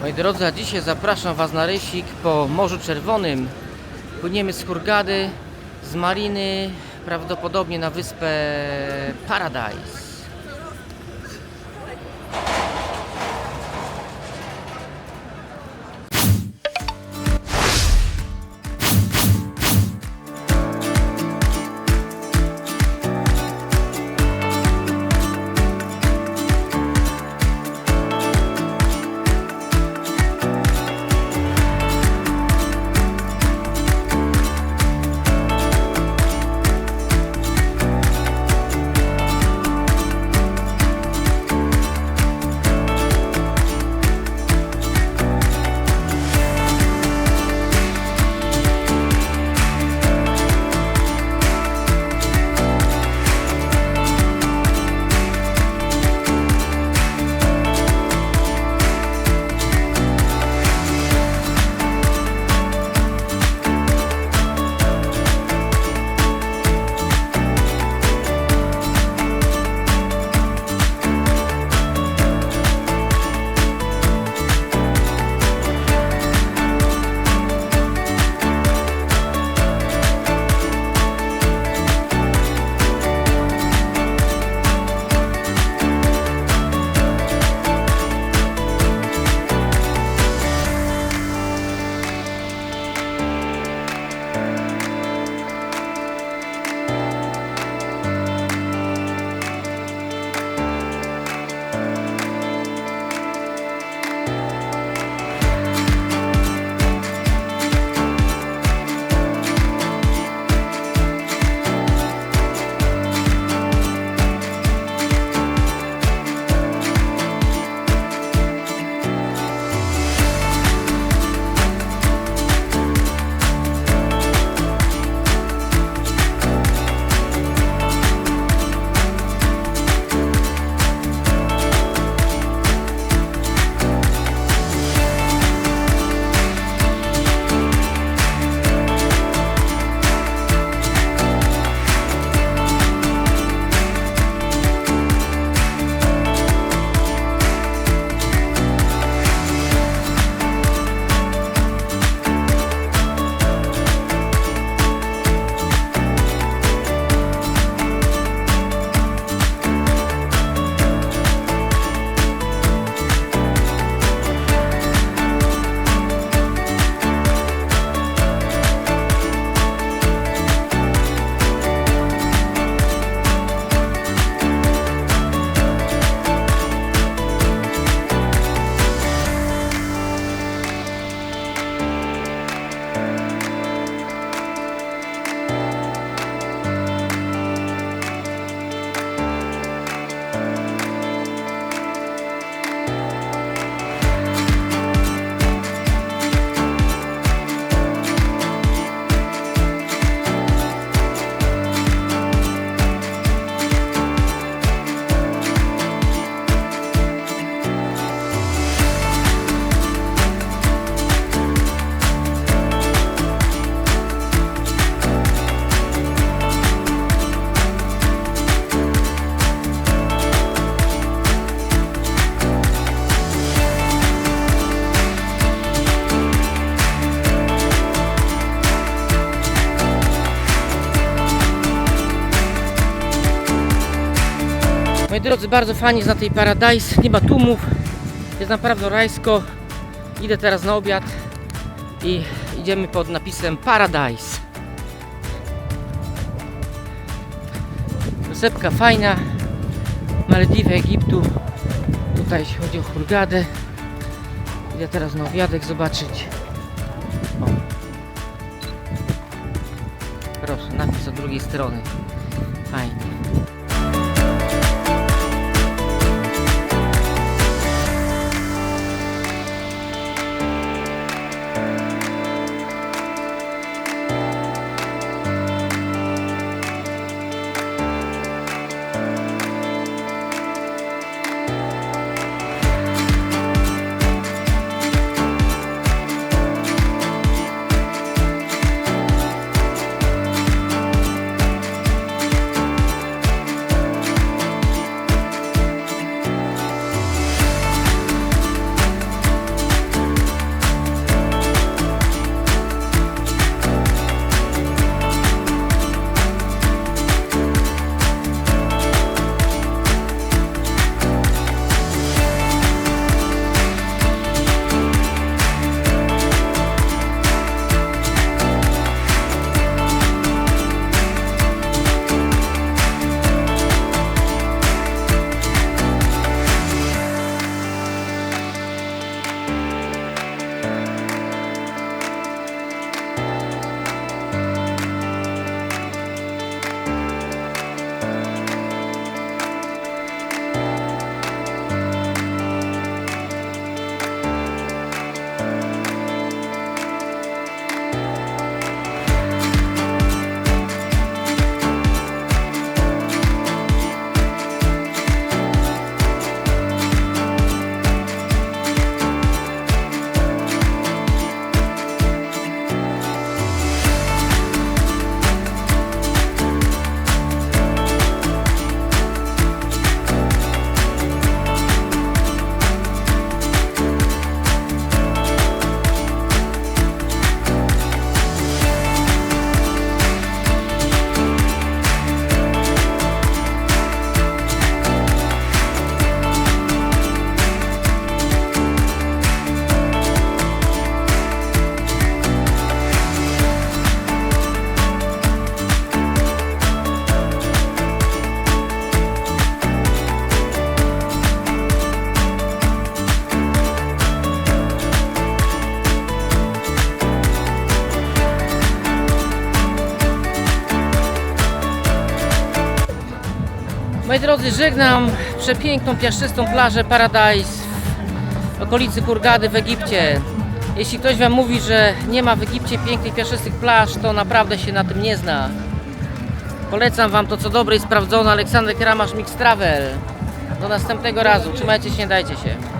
Moi drodzy, a dzisiaj zapraszam Was na rysik po Morzu Czerwonym. Płyniemy z Hurgady, z Mariny, prawdopodobnie na wyspę Paradise. Drodzy, bardzo fajnie jest na tej Paradise, nie ma tłumów, jest naprawdę rajsko. Idę teraz na obiad i idziemy pod napisem Paradise. Wysepka fajna, Malediwy, Egiptu. Tutaj jeśli chodzi o Hurgadę. Idę teraz na obiadek zobaczyć. O. Proszę, napis od drugiej strony. Fajnie. Moi drodzy, żegnam przepiękną, piaszczystą plażę Paradise w okolicy Kurgady w Egipcie. Jeśli ktoś Wam mówi, że nie ma w Egipcie pięknych, piaszczystych plaż, to naprawdę się na tym nie zna. Polecam Wam to, co dobre i sprawdzone. Aleksander Kramasz Mix Travel. Do następnego razu. Trzymajcie się, dajcie się.